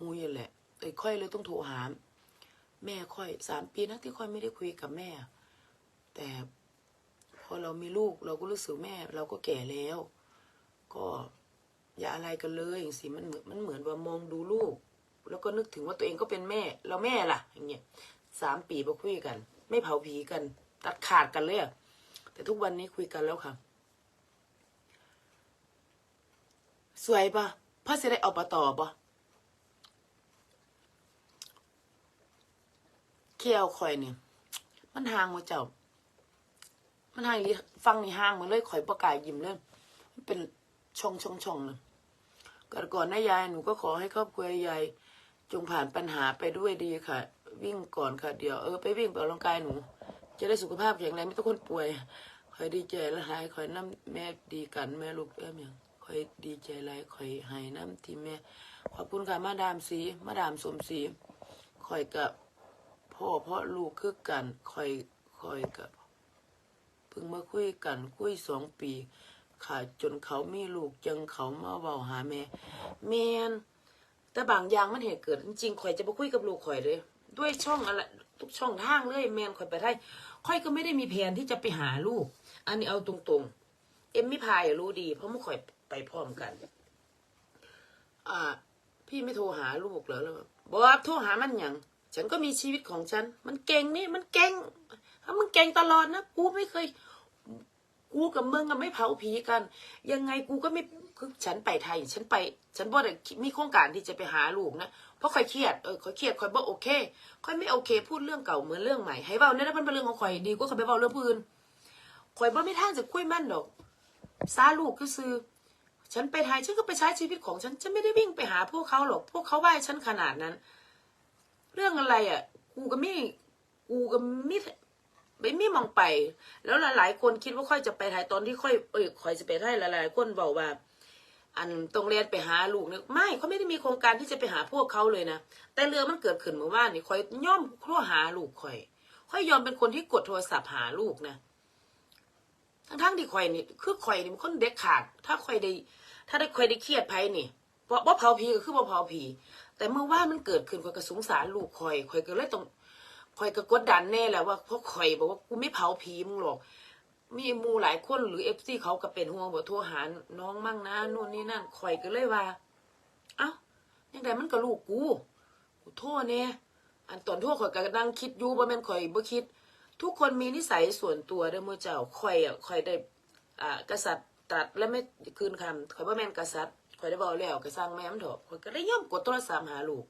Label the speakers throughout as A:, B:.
A: มุ้ยแหละไอ้ค่อยเลยต้องโทรหาแม่ค่อยสามปีนะที่ค่อยไม่ได้คุยกับแม่ แต่พอเรามีลูกเราก็รู้สึกแม่ เราก็แก่แล้ว ก็อย่าอะไรกันเลยอย่างสิมันเหมือนมันเหมือนว่ามองดูลูก แล้วก็นึกถึงว่าตัวเองก็เป็นแม่แล้วแม่ล่ะ อย่างเงี้ยสามปีมาคุยกัน ไม่เผาผีกัน ตัดขาดกันเลยแต่ทุกวันนี้คุยกันแล้วค่ะ สวยปะพ่อจะได้เอาปต่อปะ ขี้ยวข่อยเนี่ยมันห่างมาเจ้า มันห่างอีหลีฟังนี่ห่างมาเลยข่อยประกายยิ้มเลยมันเป็นช่องช่องช่องเลยก่อนก่อนนะยายหนูก็ขอให้ครอบครัวยายจงผ่านปัญหาไปด้วยดีค่ะ วิ่งก่อนค่ะ เดี๋ยวเออไปวิ่งไปออกกำลังกายหนู จะได้สุขภาพแข็งแรงไม่ต้องคนป่วยคอยดีใจและหายคอยน้ำแม่ดีกันแม่ลูกแม่เมียงคอยดีใจหลายคอยหายน้ำที่แม่ขอบคุณค่ะมาดามสีมาดามสมศรีคอยกับ พ่อพ่อลูกคือกันคอยคอยกับเพิ่งมาคุยกันคุยสองปี ค่ะจนเขามีลูกจังเขามาเว้าหาแม่แมนแต่บางอย่างมันเหตุเกิด จริงๆข่อยจะมาคุยกับลูกข่อยเลย ด้วยช่องอะไรทุกช่องทางเลยแมนข่อยไปได้ข่อยก็ไม่ได้มีแผนที่จะไปหาลูก อันนี้เอาตรงๆ เอ็มไม่พายรู้ดี เพราะมื่อข่อยไปพร้อมกัน อ่า พี่ไม่โทรหาลูกเหรอแล้วบบบอกว่าโทรหามันอย่าง ฉันก็มีชีวิตของฉัน มันเก่งนี่ มันเก่งถ้ามึงเก่งตลอดนะ กูไม่เคย กูกับมึงอะไม่เผาผีกัน ยังไงกูก็ไม่คือฉันไปไทย ฉันไป ฉันบ่ได้มีโครงการที่จะไปหาลูกนะ เพราะคอยเครียด เออคอยเครียดคอยบ่โอเคคอยไม่โอเค พูดเรื่องเก่าเหมือนเรื่องใหม่ ให้เบาเนี่ยนะมันเป็นเรื่องของข่อยดีกว่าข่อยไปเบาเรื่องผู้อื่นข่อยบ่ไม่ท่างจะคุยมั่นดอกซาลูกก็ซื้อฉันไปไทยฉันก็ไปใช้ชีวิตของฉัน ฉันไม่ได้วิ่งไปหาพวกเขาหรอก พวกเขาไหว้ฉันขนาดนั้น เรื่องอะไรอะ กูก็ไม่กูก็ไม่ไม่ไม่มองไป แล้วหลายๆคนคิดว่าค่อยจะไปไทยตอนที่ค่อยเออค่อยจะไปไทยหลายๆคนบอกว่า อันตรงเรียนไปหาลูกเนี่ยไม่เขาไม่ได้มีโครงการที่จะไปหาพวกเขาเลยนะแต่เรื่องมันเกิดขึ้นเมื่อวานนี่ค่อยย่อมโทรหาลูกค่อยค่อยยอมเป็นคนที่กดโทรศัพท์หาลูกนะทั้งๆที่ค่อยนี่คือค่อยนี่มันคนเด็กขาด ถ้าค่อยได้ ถ้าได้ค่อยได้เครียดไพ่นี่เพราะเผาผีก็คือว่าเผาผี แต่เมื่อว่ามันเกิดขึ้นคอยก็สงสารลูกคอยคอยก็เลยต้องคอยก็กดดันแน่แหละว่าเพราะคอยบอกว่ากูไม่เผาผีมึงหรอก มีมูหลายคนหรือเอฟซีเขาก็เป็นห่วงบอกโทรหาน้องมั่งนะนู่นนี่นั่นข่อยก็เลยว่า เอ้ายังไงมันก็ลูกกูกูโทษเนี่ยอันตอนโทษข่อยก็นั่งคิดอยู่บ่แม่นข่อยบ่คิด ทุกคนมีนิสัยส่วนตัวเด้อมื่อเจ้าข่อยอะข่อยได้ อ่ากษัตริย์ตรัสและไม่คืนคำข่อยบ่แม่นกษัตริย์ ข่อยได้บอกแล้วก็สร้างแม่มันเถอะข่อยก็เลยย่อมกดโทรศัพท์หาลูก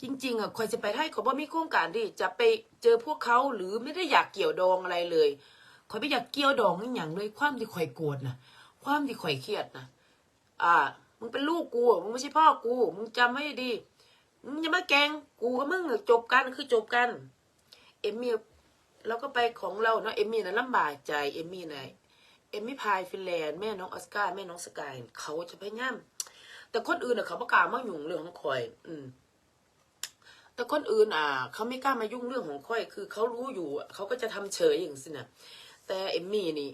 A: จริง ๆอะคอยจะไปให้เขาบ่มีโครงการที่จะไปเจอพวกเขาหรือไม่ได้อยากเกี่ยวดองอะไรเลยคอยไม่อยากเกี่ยวดองอย่างเลย ความที่คอยโกรธนะความที่คอยเครียดนะอ่า มึงเป็นลูกกูมึงไม่ใช่พ่อกูมึงจำไว้ให้ดีมึงอย่ามาแกลงกูกับมึงอจบกันคือจบกัน เอมมี่เราก็ไปของเราเนาะเอมมี่นะลำบากใจเอมมี่นะ เอมมี่พายฟินแลนด์แม่น้องออสการ์แม่น้องสกายเขาจะพยายามแต่คนอื่นอะเขาประกล้ามายุ่งเรื่องของคอย อืม แต่คนอื่นอะ เขาไม่กล้ามายุ่งเรื่องของค่อย คือเขารู้อยู่เขาก็จะทำเฉยอย่างสินะแต่เอมมี่นี่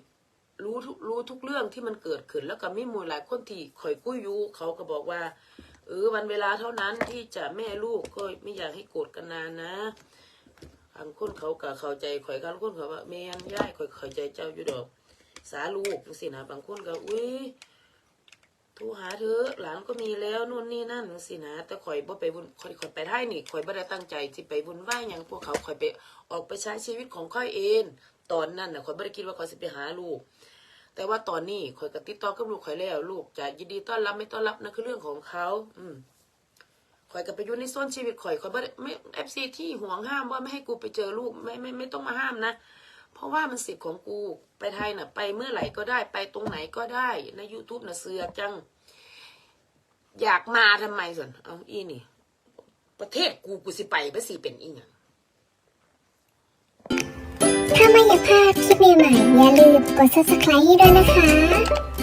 A: รู้ทุกรู้ทุกเรื่องที่มันเกิดขึ้น แล้วก็มีมูหลายคนที่คอยกุ้ยยุเขาก็บอกว่าเออวันเวลาเท่านั้นที่จะแม่ลูกก็ไม่อยากให้โกรธกันนานนะบางคนเขาก็เข้าใจข่อยบางคนเขาว่าแม่นย่ายข่อยเข้าใจเจ้าอยู่ดอก สาลูกสินะบางคนก็อุ้ยโทรหาเธอหลานก็มีแล้วนู่นนี่นั่นสินะแต่ข่อยบ่ไปบุญข่อยข่อยไปได้นี่ข่อยบ่ได้ตั้งใจที่ไปบุญไหว้หยังพวกเขาข่อยไปออกไปใช้ชีวิตของข่อยเอง ตอนนั้นน่ะข่อยบ่ได้คิดว่าข่อยสิไปหาลูก แต่ว่าตอนนี้ข่อยก็ติดต่อกับลูกข่อยแล้วลูกจะยินดีต้อนรับไม่ต้อนรับนั่นคือเรื่องของเขา อืมข่อยก็ไปอยู่ในโซนชีวิตข่อยข่อยบ่ได้ไม่ FC ที่ห่วงห้ามว่าไม่ให้กูไปเจอลูกไม่ไม่ไม่ต้องมาห้ามนะ เพราะว่ามันสิทธิ์ของกู ไปไทยน่ะ ไปเมื่อไหร่ก็ได้ไปตรงไหนก็ได้ใน YouTube น่ะเสือกจัง อยากมาทำไมส่วนเอาอีนี่ ประเทศกูกูสิไปไปสิเป็นอีหยัง
B: ถ้าไม่อยากพลาดคลิปใหม่ๆอย่าลืมกด subscribe ให้ด้วยนะคะ